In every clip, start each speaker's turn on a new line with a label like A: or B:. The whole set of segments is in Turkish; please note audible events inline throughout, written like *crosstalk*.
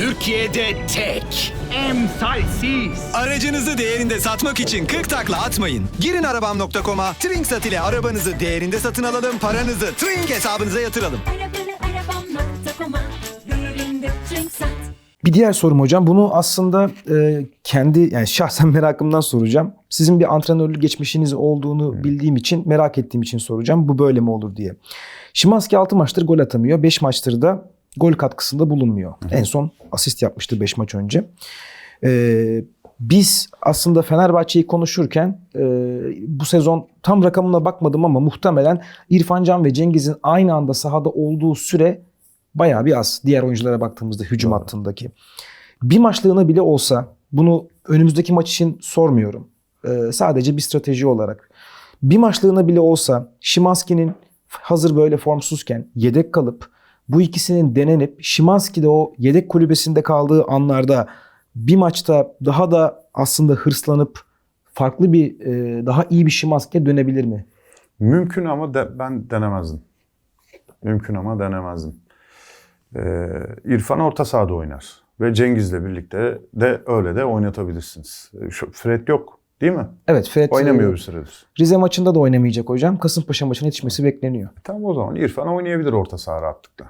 A: Türkiye'de tek.
B: Emsalsiz.
C: Aracınızı değerinde satmak için 40 takla atmayın. Girin arabam.com'a Trinksat ile arabanızı değerinde satın alalım, paranızı Trink hesabınıza yatıralım.
D: Arabanı arabam.com'a Değerinde trink sat.
E: Bir diğer sorum hocam bunu aslında e, kendi yani şahsen *laughs* merakımdan soracağım. Sizin bir antrenörlük geçmişiniz olduğunu bildiğim için merak ettiğim için soracağım. Bu böyle mi olur diye. Şimanski 6 maçtır gol atamıyor. 5 maçtır da gol katkısında bulunmuyor. En son asist yapmıştı 5 maç önce. E, biz aslında Fenerbahçe'yi konuşurken e, bu sezon tam rakamına bakmadım ama muhtemelen İrfan Can ve Cengiz'in aynı anda sahada olduğu süre bayağı bir az. Diğer oyunculara baktığımızda hücum hattındaki. Bir maçlığına bile olsa bunu önümüzdeki maç için sormuyorum. Ee, sadece bir strateji olarak. Bir maçlığına bile olsa Şimanski'nin hazır böyle formsuzken yedek kalıp bu ikisinin denenip Şimanski de o yedek kulübesinde kaldığı anlarda bir maçta daha da aslında hırslanıp farklı bir e, daha iyi bir Şimanski'ye dönebilir mi?
F: Mümkün ama de- ben denemezdim. Mümkün ama denemezdim. Ee, İrfan orta sahada oynar. Ve Cengiz'le birlikte de öyle de oynatabilirsiniz. Ee, Şu Fred yok değil mi?
E: Evet Fred
F: Oynamıyor
E: e,
F: bir süredir.
E: Rize maçında da oynamayacak hocam. Kasımpaşa maçına yetişmesi bekleniyor.
F: Tamam o zaman İrfan oynayabilir orta saha rahatlıkla.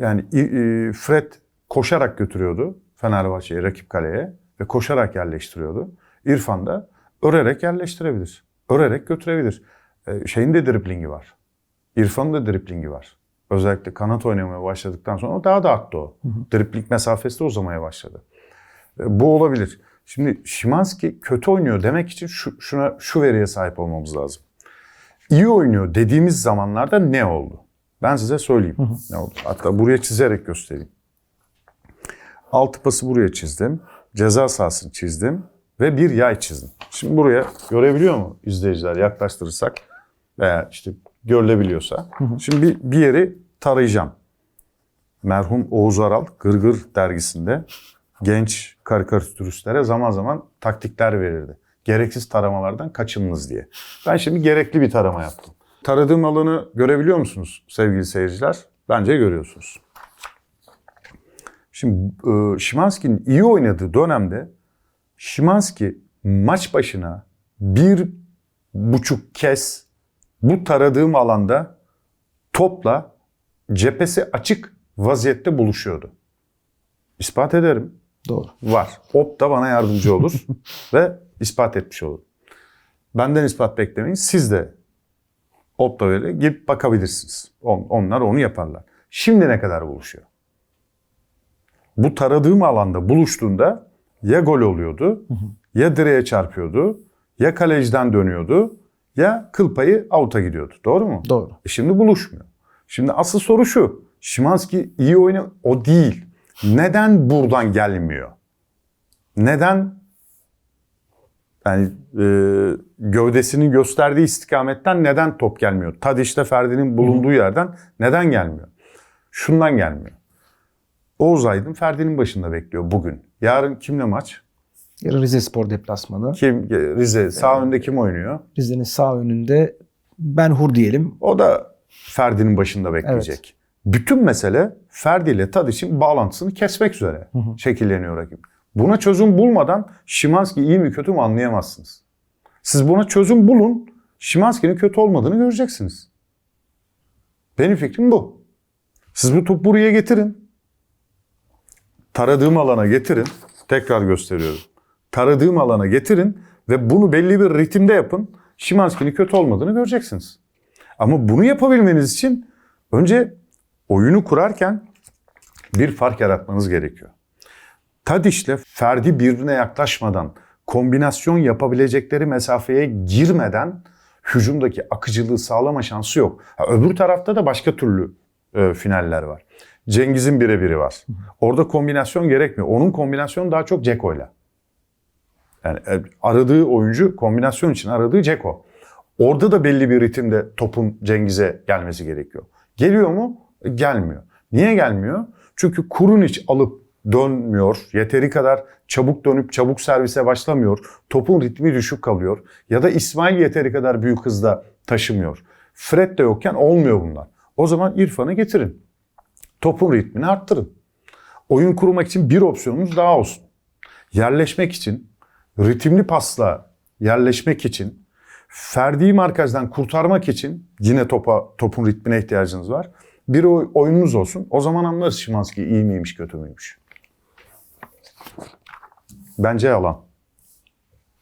F: Yani e, Fred koşarak götürüyordu Fenerbahçe'yi rakip kaleye ve koşarak yerleştiriyordu. İrfan da örerek yerleştirebilir. Örerek götürebilir. Ee, şeyin de driplingi var. İrfan'ın da driplingi var. Özellikle kanat oynamaya başladıktan sonra daha da arttı o. Dripling mesafesi de uzamaya başladı. E, Bu olabilir. Şimdi Şimanski kötü oynuyor demek için şu, şuna şu veriye sahip olmamız lazım. İyi oynuyor dediğimiz zamanlarda ne oldu? Ben size söyleyeyim ne oldu. Hatta buraya çizerek göstereyim. Altı pası buraya çizdim. Ceza sahasını çizdim. Ve bir yay çizdim. Şimdi buraya görebiliyor mu izleyiciler yaklaştırırsak veya işte görülebiliyorsa. Şimdi bir, bir yeri tarayacağım. Merhum Oğuz Aral Gırgır dergisinde genç karikatüristlere zaman zaman taktikler verirdi. Gereksiz taramalardan kaçınınız diye. Ben şimdi gerekli bir tarama yaptım. Taradığım alanı görebiliyor musunuz sevgili seyirciler? Bence görüyorsunuz. Şimdi e, Şimanski'nin iyi oynadığı dönemde Şimanski maç başına bir buçuk kez bu taradığım alanda topla cephesi açık vaziyette buluşuyordu. İspat ederim.
E: Doğru.
F: Var. Op da bana yardımcı olur *laughs* ve ispat etmiş olur. Benden ispat beklemeyin. Siz de Op da böyle gidip bakabilirsiniz. On- Onlar onu yaparlar. Şimdi ne kadar buluşuyor? Bu taradığım alanda buluştuğunda ya gol oluyordu, ya direğe çarpıyordu, ya kaleciden dönüyordu, ya kıl payı avuta gidiyordu. Doğru mu?
E: Doğru.
F: E şimdi buluşmuyor. Şimdi asıl soru şu. Şimanski iyi oynuyor. O değil. Neden buradan gelmiyor? Neden yani e, gövdesinin gösterdiği istikametten neden top gelmiyor? Tadiş'te Ferdi'nin bulunduğu yerden neden gelmiyor? Şundan gelmiyor. Oğuz Aydın Ferdi'nin başında bekliyor bugün. Yarın kimle maç?
E: Yarın Rize Spor deplasmanı.
F: Kim? Rize. Sağ önde kim oynuyor?
E: Rize'nin sağ önünde Ben Hur diyelim.
F: O da Ferdi'nin başında bekleyecek. Bütün mesele Ferdi ile Tadic'in bağlantısını kesmek üzere şekilleniyor rakip. Buna çözüm bulmadan Şimanski iyi mi kötü mü anlayamazsınız. Siz buna çözüm bulun, Şimanski'nin kötü olmadığını göreceksiniz. Benim fikrim bu. Siz bu topu buraya getirin. Taradığım alana getirin. Tekrar gösteriyorum. Taradığım alana getirin ve bunu belli bir ritimde yapın. Şimanski'nin kötü olmadığını göreceksiniz. Ama bunu yapabilmeniz için önce oyunu kurarken bir fark yaratmanız gerekiyor. Tadiş'le Ferdi birbirine yaklaşmadan, kombinasyon yapabilecekleri mesafeye girmeden hücumdaki akıcılığı sağlama şansı yok. Ha, öbür tarafta da başka türlü e, finaller var. Cengiz'in birebiri var. Orada kombinasyon gerekmiyor. Onun kombinasyonu daha çok Ceko'yla. Yani e, aradığı oyuncu kombinasyon için aradığı Ceko. Orada da belli bir ritimde topun Cengiz'e gelmesi gerekiyor. Geliyor mu? E, Gelmiyor. Niye gelmiyor? Çünkü Kurunic alıp dönmüyor. Yeteri kadar çabuk dönüp çabuk servise başlamıyor. Topun ritmi düşük kalıyor. Ya da İsmail yeteri kadar büyük hızda taşımıyor. Fred de yokken olmuyor bunlar. O zaman İrfan'ı getirin. Topun ritmini arttırın. oyun kurmak için bir opsiyonumuz daha olsun. Yerleşmek için, ritimli pasla yerleşmek için, ferdi markajdan kurtarmak için yine topa topun ritmine ihtiyacınız var. Bir oy- oyununuz olsun. O zaman anlarız Şimanski iyi miymiş, kötü müymüş. Bence yalan.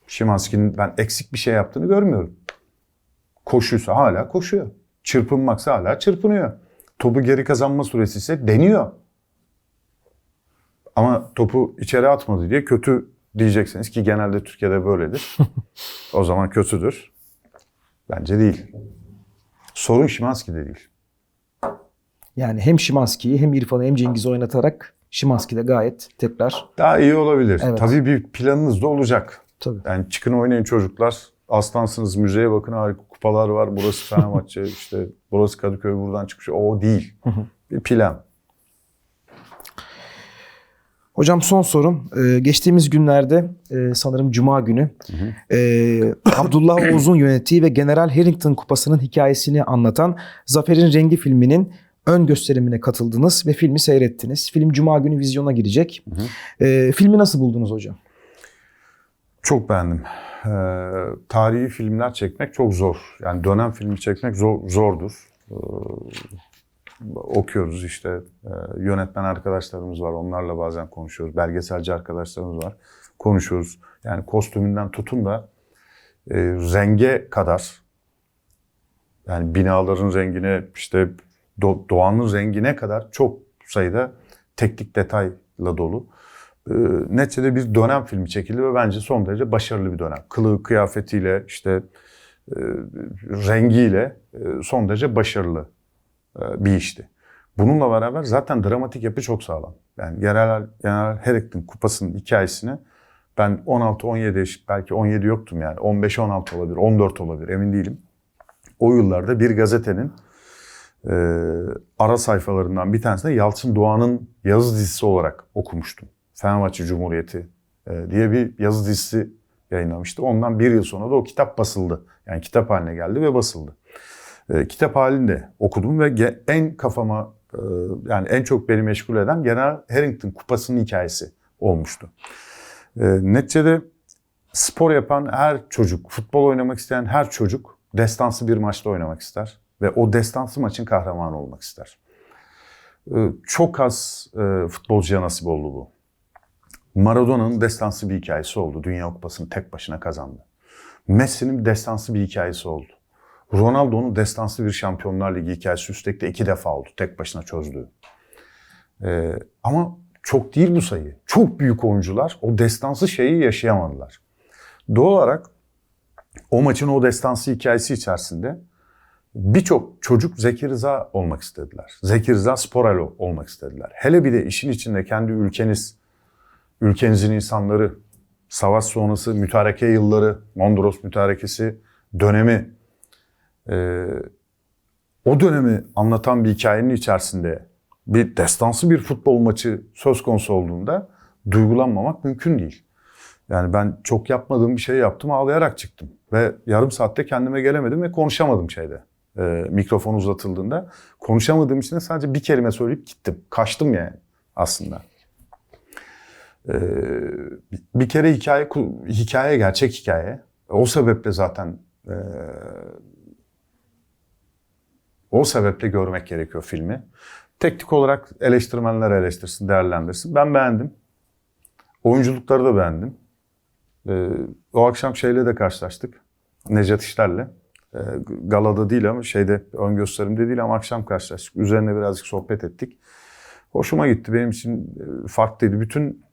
F: Şimanski'nin ben eksik bir şey yaptığını görmüyorum. Koşuysa hala koşuyor. Çırpınmaksa hala çırpınıyor. Topu geri kazanma süresi ise deniyor. Ama topu içeri atmadı diye kötü diyeceksiniz ki genelde Türkiye'de böyledir. *laughs* o zaman kötüdür. Bence değil. Sorun Şimanski'de değil.
E: Yani hem Şimanski'yi hem İrfan'ı hem Cengiz'i oynatarak Şimanski de gayet tekrar
F: Daha iyi olabilir.
E: Evet.
F: Tabii bir planınız da olacak.
E: tabii.
F: Yani çıkın oynayın çocuklar. Aslansınız müzeye bakın harika kupalar var. Burası Fenerbahçe *laughs* işte burası Kadıköy buradan çıkmış. O değil. Bir plan.
E: Hocam son sorum. Ee, geçtiğimiz günlerde e, sanırım Cuma günü e, Abdullah Oğuz'un yönettiği ve General Harrington Kupası'nın hikayesini anlatan Zafer'in Rengi filminin ön gösterimine katıldınız ve filmi seyrettiniz. Film Cuma günü vizyona girecek. E, filmi nasıl buldunuz hocam?
F: Çok beğendim. Ee, tarihi filmler çekmek çok zor. Yani dönem filmi çekmek zor, zordur. Ee, okuyoruz işte e, yönetmen arkadaşlarımız var. Onlarla bazen konuşuyoruz. Belgeselci arkadaşlarımız var. Konuşuyoruz. Yani kostümünden tutun da e, renge kadar yani binaların rengine işte do- doğanın rengine kadar çok sayıda teknik detayla dolu. E, neticede bir dönem filmi çekildi ve bence son derece başarılı bir dönem. Kılığı, kıyafetiyle, işte e, rengiyle e, son derece başarılı e, bir işti. Bununla beraber zaten dramatik yapı çok sağlam. Yani General, General Harrington kupasının hikayesini ben 16-17 yaş, belki 17 yoktum yani. 15-16 olabilir, 14 olabilir emin değilim. O yıllarda bir gazetenin e, ara sayfalarından bir tanesinde Yalçın Doğan'ın yazı dizisi olarak okumuştum. Fenerbahçe Cumhuriyeti e, diye bir yazı dizisi yayınlamıştı. Ondan bir yıl sonra da o kitap basıldı. Yani kitap haline geldi ve basıldı. E, kitap halinde okudum ve en kafama e, yani en çok beni meşgul eden General Harrington kupasının hikayesi olmuştu. E, neticede spor yapan her çocuk, futbol oynamak isteyen her çocuk destansı bir maçta oynamak ister. Ve o destansı maçın kahramanı olmak ister. Ee, Çok az e, futbolcuya nasip oldu bu. Maradona'nın destansı bir hikayesi oldu. Dünya Kupası'nı tek başına kazandı. Messi'nin destansı bir hikayesi oldu. Ronaldo'nun destansı bir Şampiyonlar Ligi hikayesi üstelik de iki defa oldu. Tek başına çözdüğü. Ee, ama çok değil bu sayı. Çok büyük oyuncular o destansı şeyi yaşayamadılar. Doğal olarak o maçın o destansı hikayesi içerisinde birçok çocuk Zeki Rıza olmak istediler. Zeki Rıza Sporalo olmak istediler. Hele bir de işin içinde kendi ülkeniz, ülkenizin insanları, savaş sonrası mütareke yılları, Mondros mütarekesi dönemi, e, o dönemi anlatan bir hikayenin içerisinde bir destansı bir futbol maçı söz konusu olduğunda duygulanmamak mümkün değil. Yani ben çok yapmadığım bir şey yaptım ağlayarak çıktım. Ve yarım saatte kendime gelemedim ve konuşamadım şeyde. E, mikrofon uzatıldığında. Konuşamadığım için de sadece bir kelime söyleyip gittim. Kaçtım yani aslında. E, bir kere hikaye, hikaye gerçek hikaye. O sebeple zaten e, o sebeple görmek gerekiyor filmi. Teknik olarak eleştirmenler eleştirsin, değerlendirsin. Ben beğendim. Oyunculukları da beğendim. Ee, o akşam şeyle de karşılaştık. Necat İşler'le. Ee, galada değil ama şeyde ön gösterimde değil ama akşam karşılaştık. Üzerine birazcık sohbet ettik. Hoşuma gitti. Benim için e, farklıydı. Bütün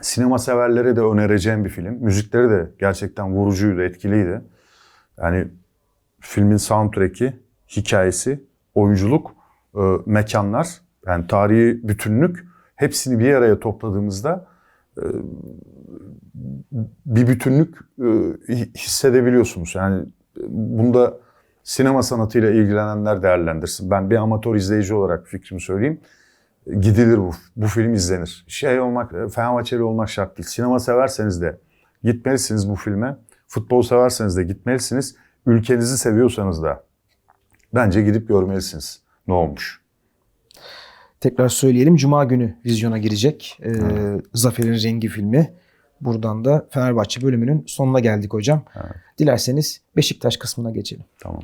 F: sinema severlere de önereceğim bir film. Müzikleri de gerçekten vurucuydu, etkiliydi. Yani filmin soundtrack'i, hikayesi, oyunculuk, e, mekanlar, yani tarihi bütünlük hepsini bir araya topladığımızda e, bir bütünlük hissedebiliyorsunuz. Yani bunda sinema sanatıyla ilgilenenler değerlendirsin. Ben bir amatör izleyici olarak fikrimi söyleyeyim. Gidilir bu. Bu film izlenir. Şey olmak, e, Fenerbahçeli olmak şart değil. Sinema severseniz de gitmelisiniz bu filme. Futbol severseniz de gitmelisiniz. Ülkenizi seviyorsanız da bence gidip görmelisiniz. Ne olmuş?
E: Tekrar söyleyelim. Cuma günü vizyona girecek. Ee, Zafer'in Rengi filmi. Buradan da Fenerbahçe bölümünün sonuna geldik hocam. Dilerseniz Beşiktaş kısmına geçelim.
F: Tamam.